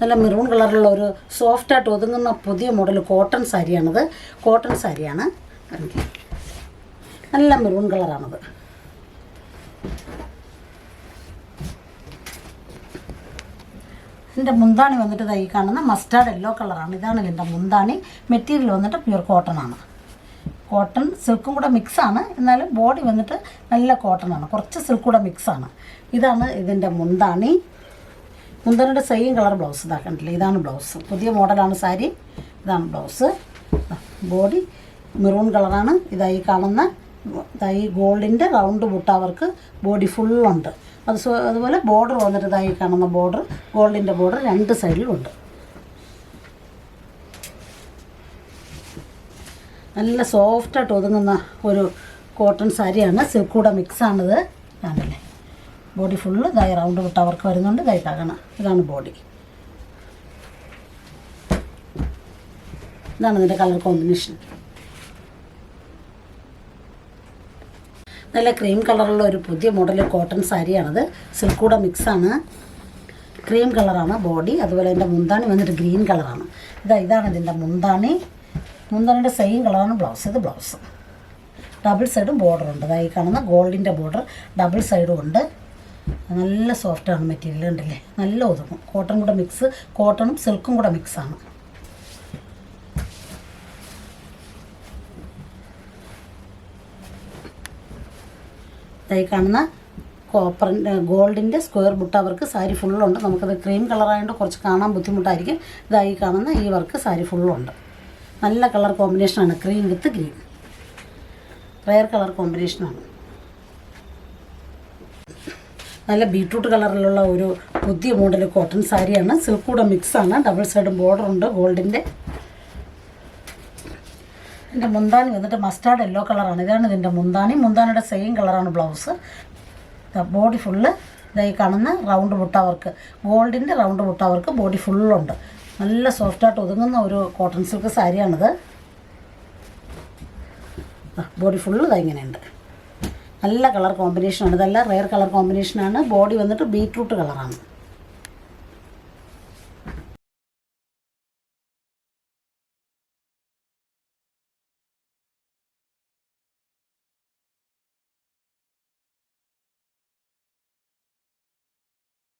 നല്ല മെറൂൺ കളറിലുള്ള ഒരു സോഫ്റ്റായിട്ട് ഒതുങ്ങുന്ന പുതിയ മോഡൽ കോട്ടൺ സാരിയാണിത്. കോട്ടൺ സാരിയാണ്? നല്ല മെറൂൺ കളറാണത് ഇതിന്റെ മുന്താണി വന്നിട്ട് തൈ കാണുന്ന മസ്റ്റാർഡ് യെല്ലോ കളറാണ് ഇതാണ് ഇതിന്റെ മുന്താണി. മെറ്റീരിയൽ വന്നിട്ട് പ്യുവർ കോട്ടൺ ആണ്. കോട്ടൺ സിൽക്കും കൂടെ മിക്സാണ് എന്നാലും ബോഡി വന്നിട്ട് നല്ല കോട്ടൺ ആണ്. കുറച്ച് സിൽക്കും കൂടെ മിക്സാണ് ഇതാണ് ഇതിന്റെ മുന്താണി. മുന്താണിയുടെ സെയിം കളർ ബ്ലൗസ് ഇതാ കണ്ടില്ലേ? ഇതാണ് ബ്ലൗസ് പുതിയ മോഡലാണ് സാരി. ഇതാണ് ബ്ലൗസ് ബോഡി മെറൂൺ കളറാണ് ഇതായി കാണുന്ന ഇതായി ഗോൾഡിന്റെ റൗണ്ട് മുട്ടവർക്ക് ബോഡി ഫുള്ളുണ്ട് അത് അതുപോലെ ബോർഡർ വന്നിട്ട് ഇതായി കാണുന്ന ബോർഡർ ഗോൾഡിന്റെ ബോർഡർ രണ്ട് സൈഡിലുണ്ട് നല്ല സോഫ്റ്റായിട്ട് ഒതുങ്ങുന്ന ഒരു കോട്ടൺ സാരിയാണ്. സിൽക്കൂടെ മിക്സാണിത് കാണില്ലേ ബോഡി ഫുള്ള് ഇതായി റൗണ്ട് വിട്ട് അവർക്ക് വരുന്നുണ്ട് ഇതായി തകണം. ഇതാണ് ബോഡി. ഇതാണ് ഇതിന്റെ കളർ കോമ്പിനേഷൻ. നല്ല ക്രീം കളറുള്ള ഒരു പുതിയ മോഡൽ കോട്ടൺ സാരിയാണത്. സിൽക്കൂടെ മിക്സാണ്. ക്രീം കളറാണ് ബോഡി അതുപോലെ എന്റെ മുന്താണി വന്നിട്ട് ഗ്രീൻ കളറാണ്. ഇതാ ഇതാണ് ഇതിന്റെ മുന്താണി. മുന്താണിയുടെ സെയിം കളറാണ് ബ്ലൗസ് ഇത് ബ്ലൗസ്. ഡബിൾ സൈഡും ബോർഡർ ഉണ്ട് കാണുന്ന ഗോൾഡിന്റെ ബോർഡർ ഡബിൾ സൈഡും ഉണ്ട്. നല്ല സോഫ്റ്റാണ് മെറ്റീരിയൽ ഉണ്ടല്ലേ നല്ല ഒതുങ്ങും. കോട്ടൺ കൂടെ മിക്സ് കോട്ടണും സിൽക്കും കൂടെ മിക്സാണ് ഇതായി കാണുന്ന കോപ്പറിന്റെ ഗോൾഡിന്റെ സ്ക്വയർ ബുട്ട വർക്ക് സാരി ഫുള്ളുണ്ട് നമുക്കത് ക്രീം കളറായതുകൊണ്ട് കുറച്ച് കാണാൻ ബുദ്ധിമുട്ടായിരിക്കും. ഇതായി കാണുന്ന ഈ വർക്ക് സാരി ഫുള്ളുണ്ട് നല്ല കളർ കോമ്പിനേഷനാണ് cream with green rare colour കോമ്പിനേഷനാണ് നല്ല ബീട്രൂട്ട് കളറിലുള്ള ഒരു പുതിയ മോഡൽ കോട്ടൺ സാരിയാണ്. സിൽക്ക് കൂടെ മിക്സാണ് ഡബിൾ സൈഡ് ബോർഡർ ഉണ്ട് ഗോൾഡിന്റെ ഇതിന്റെ മുന്താണി വന്നിട്ട് മസ്റ്റാർഡ് യെല്ലോ കളറാണ് ഇതാണ് ഇതിന്റെ മുന്താണി മുന്താണിയുടെ സെയിം കളറാണ് ബ്ലൗസ് ബോഡി ഫുള്ള് ഇതായി കാണുന്ന റൗണ്ട് മുട്ട വർക്ക് ഗോൾഡിന്റെ റൗണ്ട് മുട്ട വർക്ക് ബോഡി ഫുള്ളുണ്ട് നല്ല സോഫ്റ്റായിട്ട് ഒതുങ്ങുന്ന ഒരു കോട്ടൺ സിൽക്ക് സാരിയാണിത്. ബോഡി ഫുള്ള് ഇതാ ഇങ്ങനെയുണ്ട്. നല്ല കളർ കോമ്പിനേഷനാണ്. ഇതെല്ലാം റെയർ കളർ കോമ്പിനേഷനാണ്. ബോഡി വന്നിട്ട് ബീറ്റ്റൂട്ട് കളറാണ്.